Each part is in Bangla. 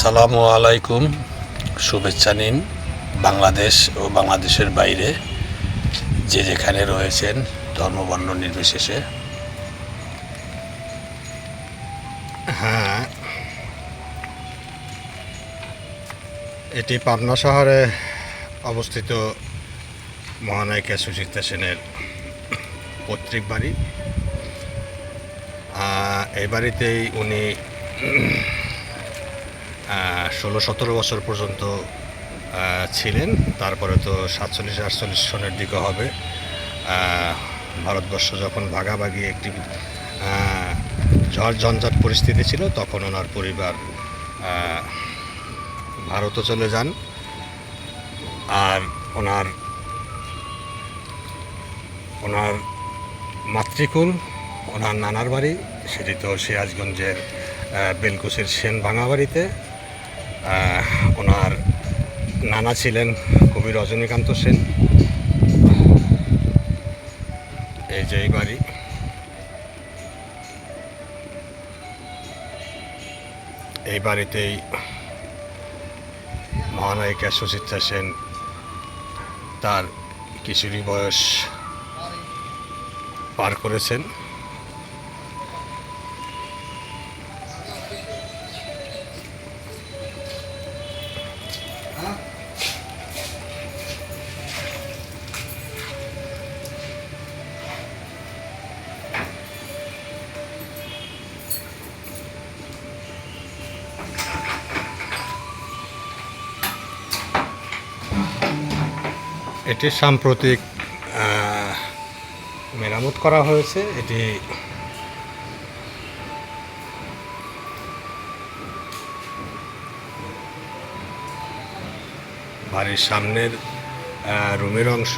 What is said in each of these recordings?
আসসালামু আলাইকুম। শুভেচ্ছা নিন বাংলাদেশ ও বাংলাদেশের বাইরে যে যেখানে রয়েছেন ধর্মবর্ণ নির্বিশেষে। হ্যাঁ। এটি পাবনা শহরে অবস্থিত মহানায়িকা সুচিত্রা সেনের পৈতৃক বাড়ি। এই বাড়িতেই উনি ষোলো সতেরো বছর পর্যন্ত ছিলেন। তারপরে তো সাতচল্লিশ আটচল্লিশ সনের দিকে হবে। ভারতবর্ষ যখন ভাগাভাগি একটি ঝড় ঝঞ্ঝাট পরিস্থিতি ছিল তখন ওনার পরিবার ভারতও চলে যান। আর ওনার ওনার মাতৃকুল ওনার নানার বাড়ি সেটি তো সিরাজগঞ্জের আহ, বেলকুচির সেন ভাঙা বাড়িতে। ওনার নানা ছিলেন কবি রজনীকান্ত সেন। এই যে এই বাড়ি। এই বাড়িতেই মহানায়িকা সুচিত্রা সেন তার কিশোরী বয়স পার করেছেন। এটি সাম্প্রতিক মেরামত করা হয়েছে। এটি বাড়ির সামনের রুমের অংশ।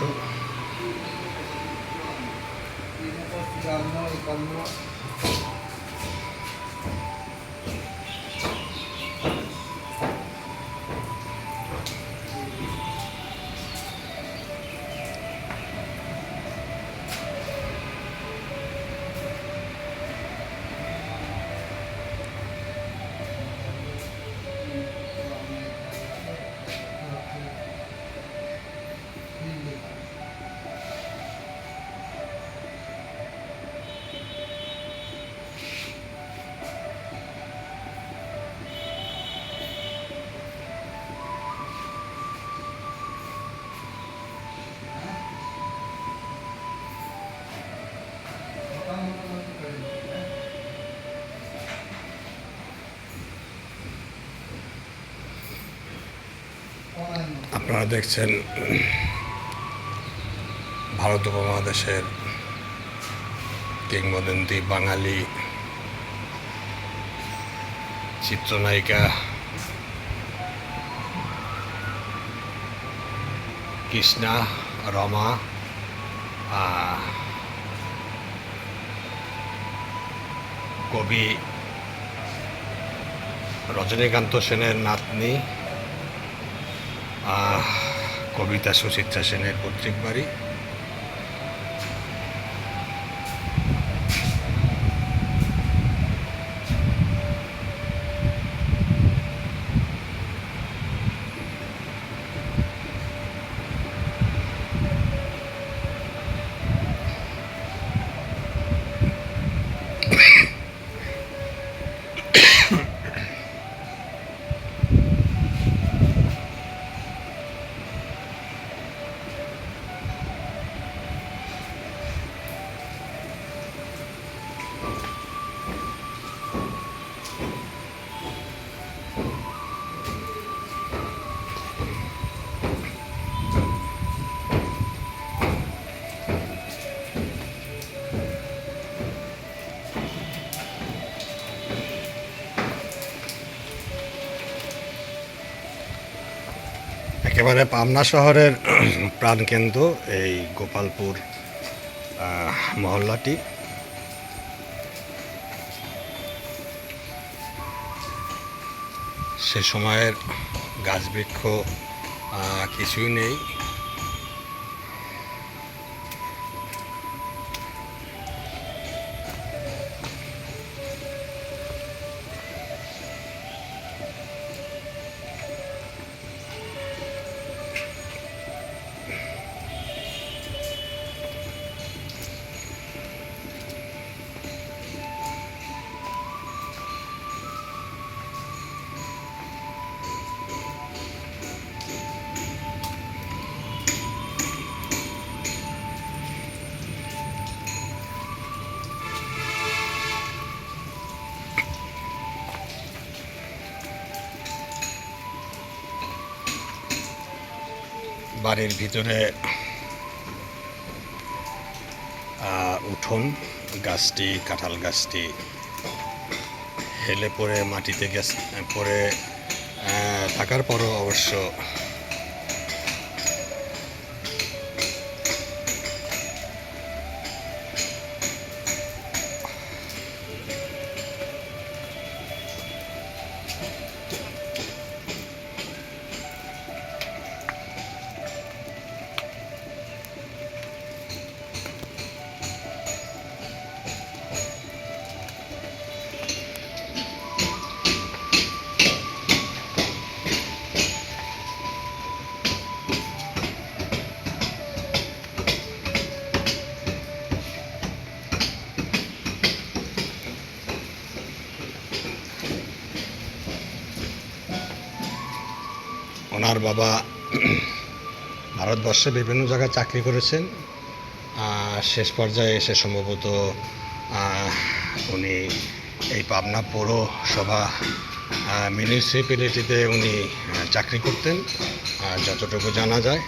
আপনারা দেখছেন ভারত উপমহাদেশের কিংবদন্তি বাঙালি চিত্রনায়িকা কৃষ্ণা রমা কবি রজনীকান্ত সেনের নাতনি কবিতা সুচিত্রা সেনের পৈতৃক বাড়ি। একেবারে পাবনা শহরের প্রাণকেন্দ্র এই গোপালপুর মহল্লাটি। সে সময়ের গাছ বৃক্ষ কিছুই নেই। বাড়ির ভিতরে উঠোন গাছটি কাঁঠাল গাছটি হেলে পড়ে মাটিতে গেছে পড়ে থাকার পরও অবশ্য ওনার বাবা ভারতবর্ষে বিভিন্ন জায়গায় চাকরি করেছেন। শেষ পর্যায়ে এসে সম্ভবত উনি এই পাবনা পৌরসভা মিউনিসিপ্যালিটিতে উনি চাকরি করতেন। যতটুকু জানা যায়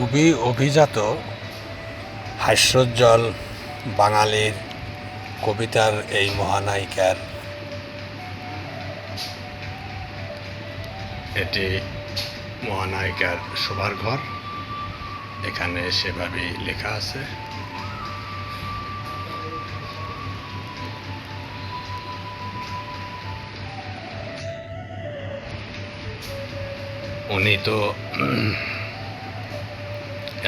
খুবই অভিজাত, হাস্যোজ্জ্বল বাঙালির কবিতার এই মহানায়িকার। এটি মহানায়িকার শোবার ঘর। এখানে সেভাবেই লেখা আছে। উনি তো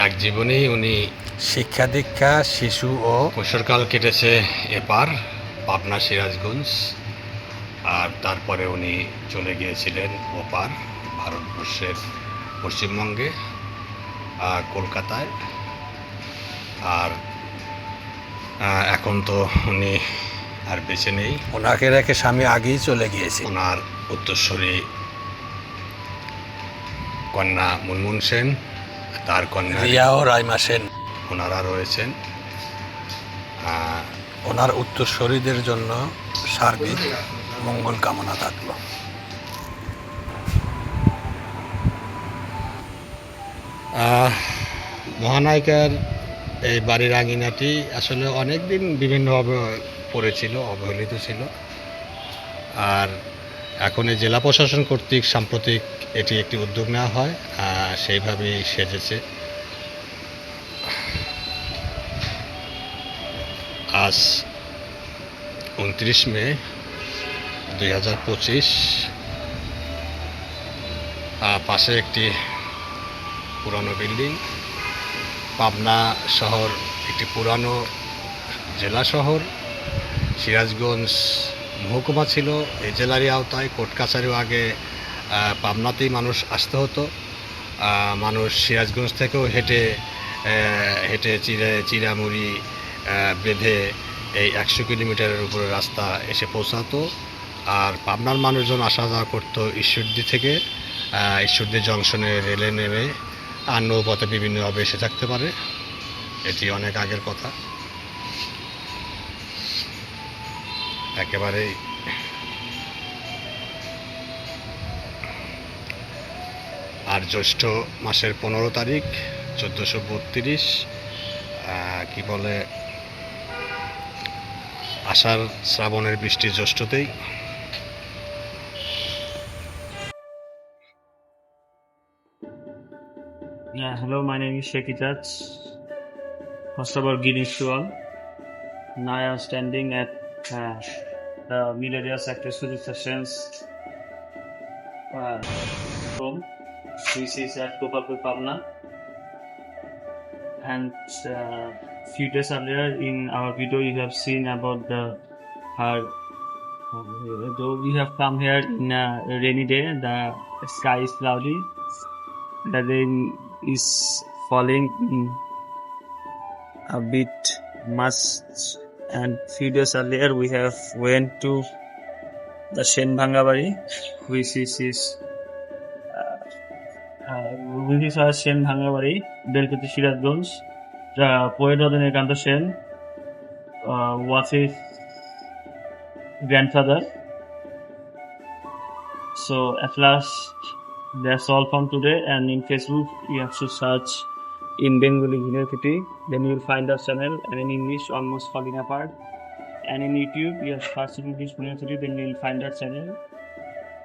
এক জীবনেই উনি শিক্ষা দীক্ষা শিশু ও কৈশোরকাল কেটেছে এপার পাবনা সিরাজগঞ্জ। আর তারপরে উনি চলে গিয়েছিলেন ওপার ভারতবর্ষের পশ্চিমবঙ্গে আর কলকাতায়। আর এখন তো উনি আর বেঁচে নেই। ওনাকে রেখে স্বামী আগেই চলে গিয়েছে। ওনার উত্তরস্বরী কন্যা মুনমুন সেন। তার কন্যা রিয়া ও রাইমা সেন। ওনারা রয়েছেন। ওনার উত্তরসূরিদের জন্য সার্বিক মঙ্গল কামনা থাকল। মহানায়িকার এই বাড়ির আঙিনাটি আসলে অনেক দিন বিভিন্নভাবে পড়েছিল অবহেলিত ছিল। আর এখন এই জেলা প্রশাসন কর্তৃক সাম্প্রতিক এটি একটি উদ্যোগ নেওয়া হয় সেইভাবেই সেজেছে। আজ উনত্রিশ মে দুই হাজার পঁচিশ পাশে একটি পুরানো বিল্ডিং, পাবনা শহর একটি পুরানো জেলা শহর, সিরাজগঞ্জ মহকুমা ছিল। এই জেলারই আওতায় কোর্ট কাছারিও আগে পাবনাতেই মানুষ আসতে হতো। মানুষ সিরাজগঞ্জ থেকেও হেঁটে হেঁটে চিড়ে, চিড়ামুড়ি বেঁধে এই একশো কিলোমিটারের উপরে রাস্তা এসে পৌঁছাতো। আর পাবনার মানুষজন আসা যাওয়া করতো ঈশ্বরদী থেকে। ঈশ্বরদী জংশনে রেলে নেমে আর নৌপথে বিভিন্নভাবে এসে থাকতে পারে। এটি অনেক আগের কথা। একেবারেই আর জ্যৈষ্ঠ মাসের পনেরো তারিখ চোদ্দোশো বত্রিশ কি বলে আষাঢ় শ্রাবণের বৃষ্টি জ্যৈষ্ঠতেই Yeah, hello, my name is Sheikh Ijaz. First of all, greetings to all. Now I am standing at uh, the Mill Sector Studio Sessions uh, home, which is at Gopalpur, Pabna. And uh, few days earlier in our video, you have seen about the her. Though we have come here in a rainy day, the sky is cloudy the rain is falling a bit much and few days earlier we have went to the Shen Bhangabari which is uh, uh, Shen Bhangabari Delkati Sirazganj the poet Rajনীকান্ত Sen uh, was grandfather so at last that's all from today. And in Facebook, you have to search in Bengali University. Then you will find our channel. And in English, almost falling apart. And in YouTube, you have search in English University. Then you will find our channel.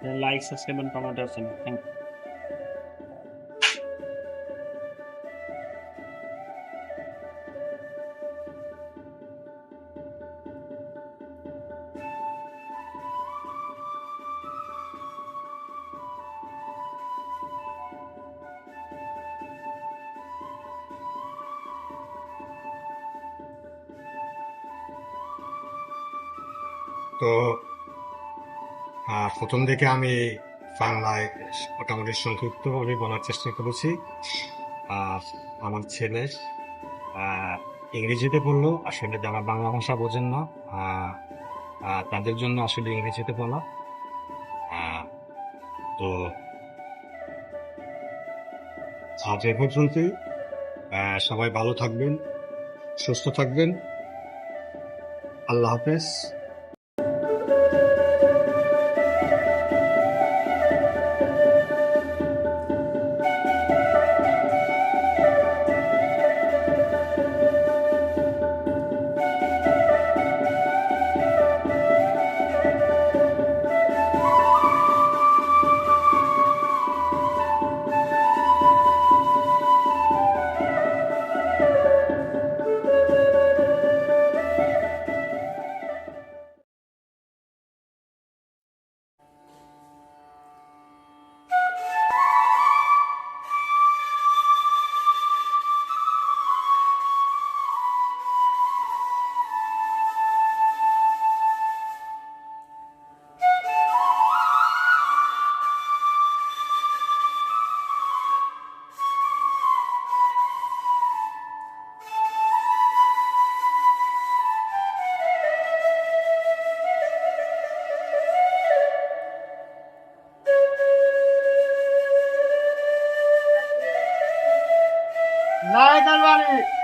Then like, subscribe, and comment our channel. Thank you. তো আহ, প্রথম দিকে আমি বাংলায় মোটামুটি সংক্ষিপ্তভাবে বলার চেষ্টা করেছি। আর আমার ছেলে ইংরেজিতে পড়ল আসলে যারা বাংলা ভাষা বোঝেন না তাদের জন্য আসলে ইংরেজিতে বলা তো আজ এ পর্যন্তই। সবাই ভালো থাকবেন সুস্থ থাকবেন। আল্লাহ হাফেজ। Got it!